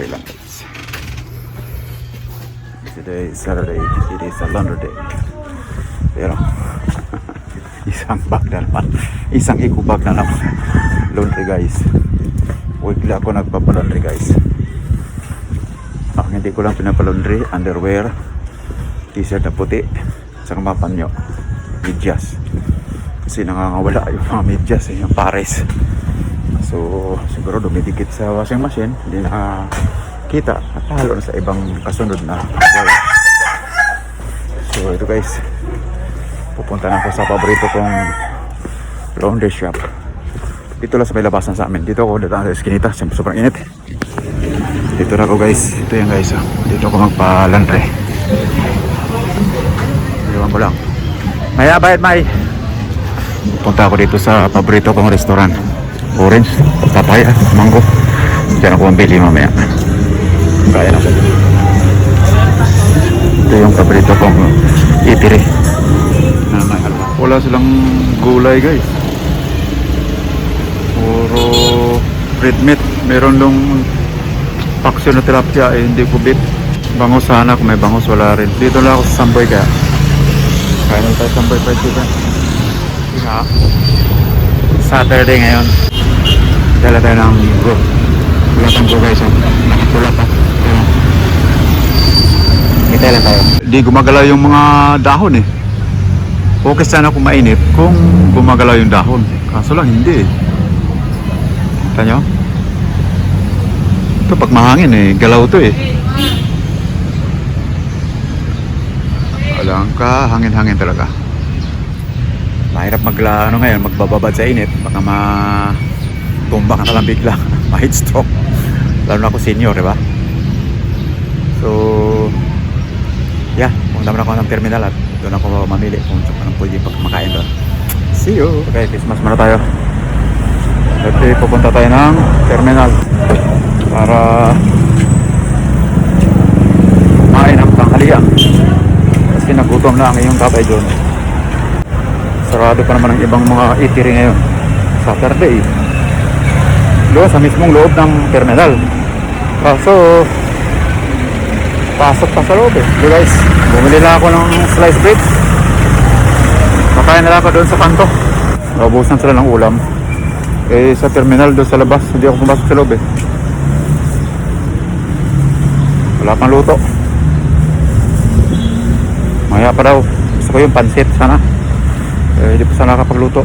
laundry lang guys. Today is Saturday, it is a laundry day. Pero, isang bag na naman. Isang eco bag na naman. Laundry guys. Weekly ako nagpapalaundry guys. Ang hindi ko lang pinapalaundry, underwear, t-shirt na puti, saka mga panyo, medyas. Kasi nangangawala yung mga medyas, eh, yung pares. So, siguro dumidikit sa washing machine, hindi na kita at lalo na sa ibang kasunod na. So, ito guys, pupunta na ako sa paborito kong laundry shop. Dito lang sa may labasan sa amin. Dito ako dadaan sa eskinita. Siyempre sobrang init. Dito na ako guys. Ito yan guys. ah. Dito ako magpa-laundry. Iwan ko lang. Maya, bayad may. Punta ako dito sa paborito kong restaurant. Orange, papaya, mango. Diyan ako mambili mamaya. Kaya na ko. Ito yung paborito kong itiri. Wala silang gulay guys. Puro red meat. Meron nung paksyon na tilapia eh, hindi ko bit. Bangos sana kung may bangos wala rin. Dito lang ako sa Samboy kaya. Kaya na tayo Samboy fried chicken. Yeah. Saturday ngayon. Dala tayo ng bro. Pang bro guys. Oh. Wala pa. Kita lang tayo. Di gumagalaw yung mga dahon eh. Okay sana kung mainit kung gumagalaw yung dahon. Kaso lang hindi eh. Kita nyo? Ito pag mahangin eh, galaw to eh. Alam ka, hangin-hangin talaga. Mahirap magla, ano ngayon, magbababad sa init. Baka ma tumba ka na lang bigla. Ma-heat stroke. Lalo na ako senior, di ba? So, yeah, pumunta muna ako ng terminal at doon ako mamili kung saan anong pwede pag makain doon. See you! Okay, Christmas muna tayo. At pupunta tayo ng terminal para kumain ng tanghalian. Kasi nagutom na ang iyong tatay doon. Sarado pa naman ang ibang mga eatery ngayon. Saturday. Doon sa mismong loob ng terminal. Kaso, pasok pa sa loob eh. So guys, bumili lang ako ng sliced bread. Kakain na ako doon sa kanto. Naubusan sila ng ulam. Eh sa terminal doon sa labas, hindi ako pumasok sa loob eh. Wala pang luto. Maya pa daw. Gusto ko yung pansit sana. Eh, hindi pa sana nakapagluto.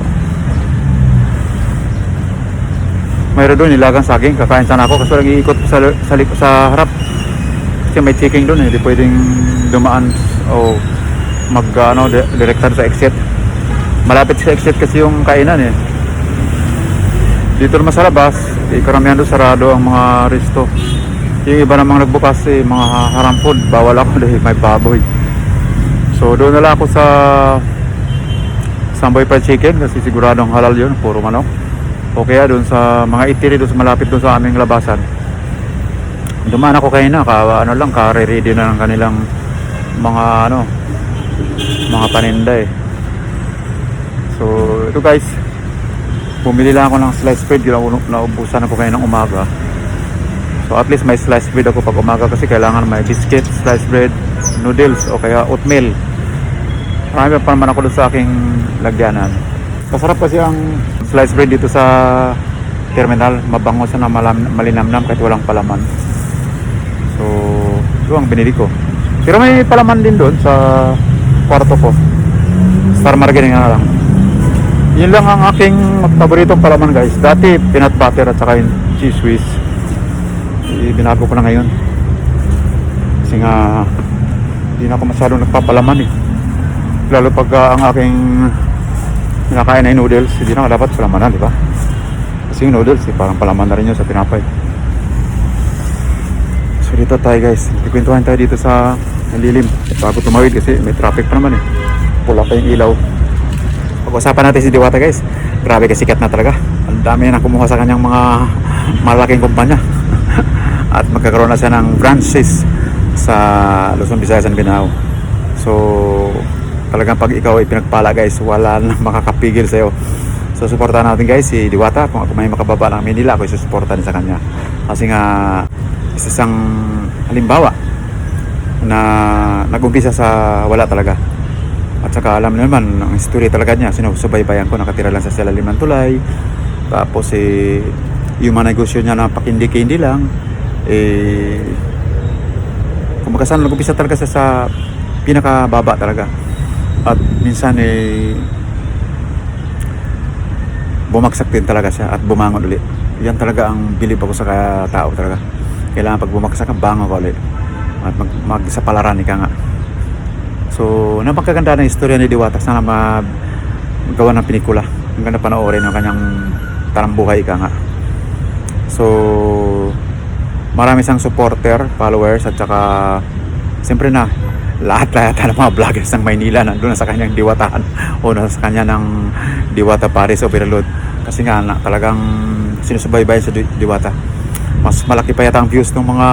Mayroon doon nilagang saging. Kakain sana ako kasi lang iikot sa, sa, sa harap. Kasi may chicken doon eh. Hindi pwedeng dumaan o mag ano, di- direktar sa exit. Malapit sa exit kasi yung kainan eh. Dito naman sa labas, eh, karamihan doon sarado ang mga resto. Yung iba namang nagbukas eh, mga haram food. Bawal ako dahil may baboy. So doon na lang ako sa Samboy Fried Chicken kasi siguradong halal yun, puro manok. O kaya doon sa mga itiri doon sa malapit doon sa aming labasan. Dumaan ako kayo na, ka, ano lang, kare-ready na ng kanilang mga ano, mga paninda eh. So ito guys, bumili lang ako ng sliced bread, Ginawa- naubusan ako kayo ng umaga. So at least may sliced bread ako pag umaga kasi kailangan may biscuit, sliced bread, noodles o kaya oatmeal. Marami pa naman ako doon sa aking lagyanan. Masarap kasi ang sliced bread dito sa terminal. Mabango siya na malam, malinamnam kahit walang palaman. So, ito ang binili ko. Pero may palaman din doon sa kwarto ko. Star margarine nga lang. Yun lang ang aking paboritong palaman guys. Dati peanut butter at saka yung cheese whiz. Eh, binago ko na ngayon. Kasi nga hindi na ako masyadong nagpapalaman eh. Lalo pag ah, ang aking kinakain ay noodles, hindi na dapat palamanan, di ba? Kasi yung noodles, eh, parang palaman na rin yun sa tinapay. So dito tayo guys, ikwentuhan tayo dito sa lilim. Bago tumawid kasi may traffic pa naman eh. Pula pa yung ilaw. Pag-usapan natin si Diwata guys. Grabe kasi sikat na talaga. Ang dami na kumuha sa kanyang mga malaking kumpanya. At magkakaroon na siya ng branches sa Luzon, Visayas, and Mindanao. So, talagang pag ikaw ay pinagpala guys, wala nang makakapigil sa'yo. So, suportahan natin guys si Diwata. Kung ako may makababa ng Manila, ako isusuportahan sa kanya. Kasi nga, isa isang halimbawa na nag-umpisa sa wala talaga. At saka alam naman, ang history talaga niya, sinusubaybayan ko, nakatira lang sa Silalim ng Tulay. Tapos eh, yung mga negosyo niya na pakindi-kindi lang, eh, kumbaga saan nag-umpisa talaga sa, sa pinakababa talaga. At minsan eh, bumagsak din talaga siya at bumangon ulit. Yan talaga ang bilib ako sa tao talaga. Kailangan pag bumagsak ka, bangon ka ulit. At mag, magsapalaran ka nga. So, napakaganda ng istorya ni Diwata. Sana ma magawa ng pelikula. Ang ganda panoorin ng kanyang tarambuhay ka nga. So, marami siyang supporter, followers, at saka, siyempre na, lahat-lahat ng mga vloggers ng Maynila nandun na sa kanyang diwatahan o nasa kanya ng Diwata Paris Overload. Kasi nga, na, talagang sinusubaybayan sa Di- Diwata. Mas malaki pa yata ang views ng mga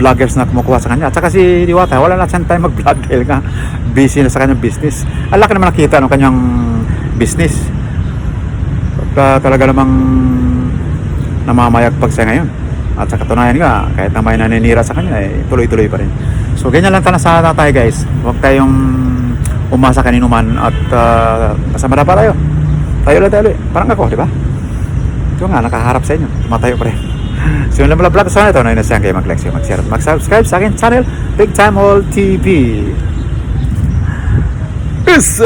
vloggers na kumukuha sa kanya. At saka si Diwata, wala na siyang time mag-vlog dahil nga busy na sa kanyang business. Ang laki naman nakita ng kanyang business. Pagka talaga namang namamayagpag siya ngayon. At sa katunayan nga, kahit na may naninira sa kanya, eh, tuloy-tuloy pa rin. So, ganyan lang tana sana tayo guys. Huwag tayong umasa kanino man at uh, kasama na pa tayo. Tayo ulit, tayo. Parang ako, di ba? Ito nga, nakaharap sa inyo. Tumatayo pa rin. So, yun lang pala vlog sa ito. Na inasyan kayo mag-like, share, mag-share, mag-subscribe sa akin channel, Big Time All TV. Peace!